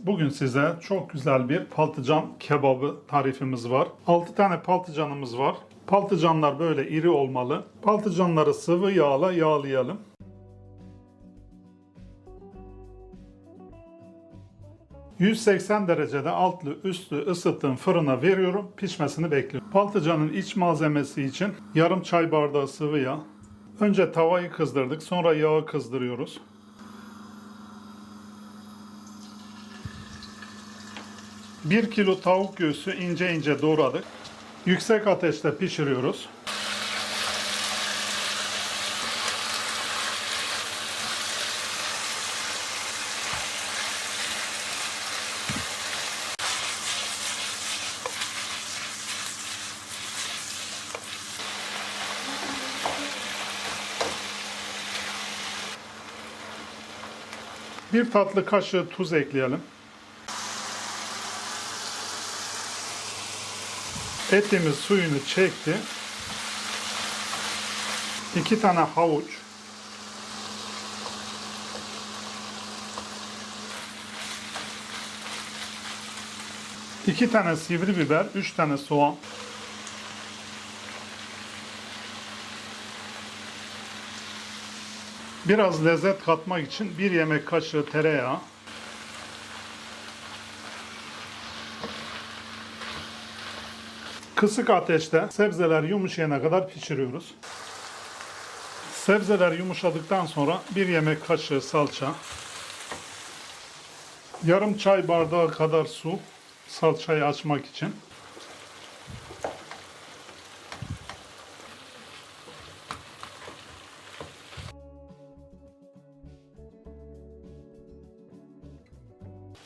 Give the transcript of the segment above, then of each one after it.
Bugün size çok güzel bir patlıcan kebabı tarifimiz var. 6 tane patlıcanımız var. Patlıcanlar böyle iri olmalı. Patlıcanları sıvı yağla yağlayalım. ...180 derecede altlı üstlü ısıttığım fırına veriyorum. Pişmesini bekliyorum. Patlıcanın iç malzemesi için yarım çay bardağı sıvı yağ. Önce tavayı kızdırdık. Sonra yağı kızdırıyoruz. 1 kilo tavuk göğsü ince ince doğradık. Yüksek ateşte pişiriyoruz. Bir tatlı kaşığı tuz ekleyelim. Etimiz suyunu çekti. İki tane havuç. İki tane sivri biber, üç tane soğan. Biraz lezzet katmak için bir yemek kaşığı tereyağı. Kısık ateşte sebzeler yumuşayana kadar pişiriyoruz. Sebzeler yumuşadıktan sonra bir yemek kaşığı salça, yarım çay bardağı kadar su salçayı açmak için.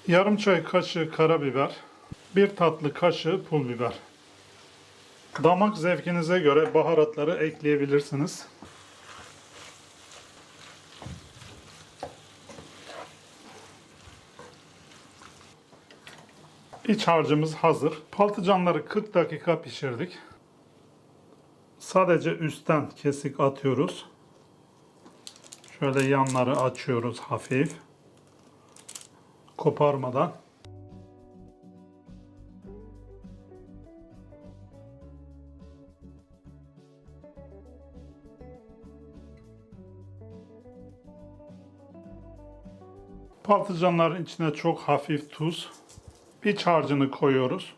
Yarım çay kaşığı karabiber, bir tatlı kaşığı pul biber. Damak zevkinize göre baharatları ekleyebilirsiniz. İç harcımız hazır. Patlıcanları 40 dakika pişirdik. Sadece üstten kesik atıyoruz. Şöyle yanları açıyoruz hafif. Koparmadan. Patlıcanların içine çok hafif tuz, iç harcını koyuyoruz.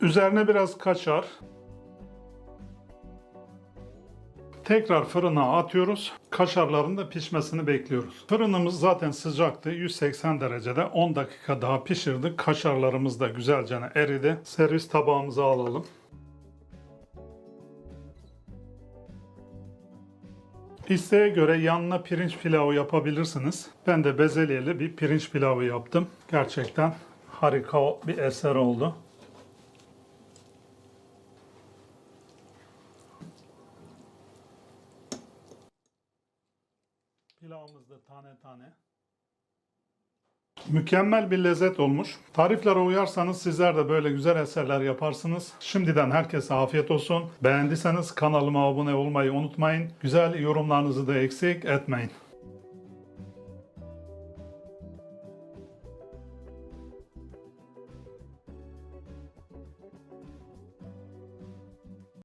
Üzerine biraz kaşar. Tekrar fırına atıyoruz. Kaşarların da pişmesini bekliyoruz. Fırınımız zaten sıcaktı. 180 derecede 10 dakika daha pişirdik. Kaşarlarımız da güzelce eridi. Servis tabağımıza alalım. İsteğe göre yanına pirinç pilavı yapabilirsiniz. Ben de bezelyeli bir pirinç pilavı yaptım. Gerçekten harika bir eser oldu. Pilavımız da tane tane. Mükemmel bir lezzet olmuş. Tariflere uyarsanız sizler de böyle güzel eserler yaparsınız. Şimdiden herkese afiyet olsun. Beğendiyseniz kanalıma abone olmayı unutmayın. Güzel yorumlarınızı da eksik etmeyin.